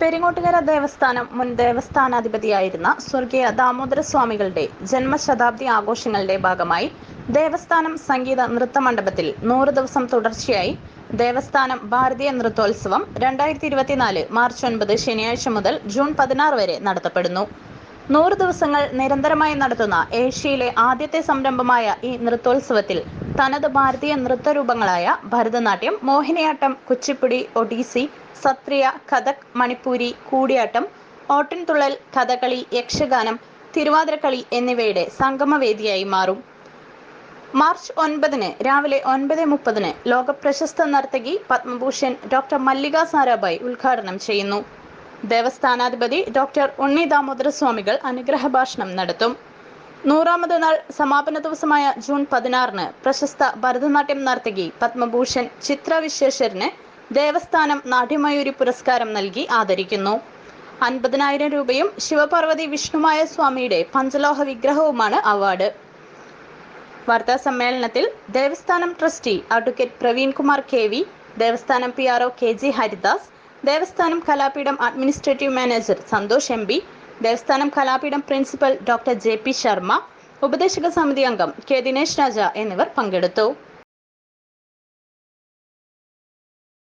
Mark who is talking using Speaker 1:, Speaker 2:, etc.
Speaker 1: പെരിങ്ങോട്ടുകര ദേവസ്ഥാനം മുൻ ദേവസ്ഥാനാധിപതിയായിരുന്ന സ്വർഗീയ ദാമോദര സ്വാമികളുടെ ജന്മശതാബ്ദി ആഘോഷങ്ങളുടെ ഭാഗമായി ദേവസ്ഥാനം സംഗീത നൃത്ത മണ്ഡപത്തിൽ നൂറ് ദിവസം തുടർച്ചയായി ദേവസ്ഥാനം ഭാരതീയ നൃത്തോത്സവം രണ്ടായിരത്തി ഇരുപത്തിനാല് മാർച്ച് ഒൻപത് ശനിയാഴ്ച മുതൽ ജൂൺ പതിനാറ് വരെ നടത്തപ്പെടുന്നു. നൂറ് ദിവസങ്ങൾ നിരന്തരമായി നടത്തുന്ന ഏഷ്യയിലെ ആദ്യത്തെ സംരംഭമായ ഈ നൃത്തോത്സവത്തിൽ തനത് ഭാരതീയ നൃത്തരൂപങ്ങളായ ഭരതനാട്യം മോഹിനിയാട്ടം കുച്ചിപ്പുടി ഒഡീസി സത്രിയ കഥക് മണിപ്പൂരി കൂടിയാട്ടം ഓട്ടിൻതുള്ളൽ കഥകളി യക്ഷഗാനം തിരുവാതിരക്കളി എന്നിവയുടെ സംഗമവേദിയായി മാറും. മാർച്ച് ഒൻപതിന് രാവിലെ ഒൻപത് മുപ്പതിന് ലോകപ്രശസ്ത നർത്തകി പത്മഭൂഷൺ ഡോക്ടർ മല്ലിക സാരാഭായ് ഉദ്ഘാടനം ചെയ്യുന്നു. ദേവസ്ഥാനാധിപതി ഡോക്ടർ ഉണ്ണി ദാമോദര സ്വാമികൾ അനുഗ്രഹ ഭാഷണം നടത്തും. നൂറാമത് നാൾ സമാപന ദിവസമായ ജൂൺ പതിനാറിന് പ്രശസ്ത ഭരതനാട്യം നർത്തകി പത്മഭൂഷൺ ചിത്ര ദേവസ്ഥാനം നാട്യമയൂരി പുരസ്കാരം നൽകി ആദരിക്കുന്നു. അൻപതിനായിരം രൂപയും ശിവപാർവതി വിഷ്ണുമായ സ്വാമിയുടെ പഞ്ചലോഹ വിഗ്രഹവുമാണ് അവാർഡ്. വാർത്താ സമ്മേളനത്തിൽ ദേവസ്ഥാനം trustee advocate Praveenkumar K V ദേവസ്ഥാനം P R O K G Haridas ദേവസ്ഥാനം കലാപീഠം administrative manager Santhosh M P ദേവസ്ഥാനം കലാപീഠം principal doctor J P Sharma ഉപദേശക സമിതി അംഗം കെ ദിനേശ് രാജ എന്നിവർ പങ്കെടുത്തു.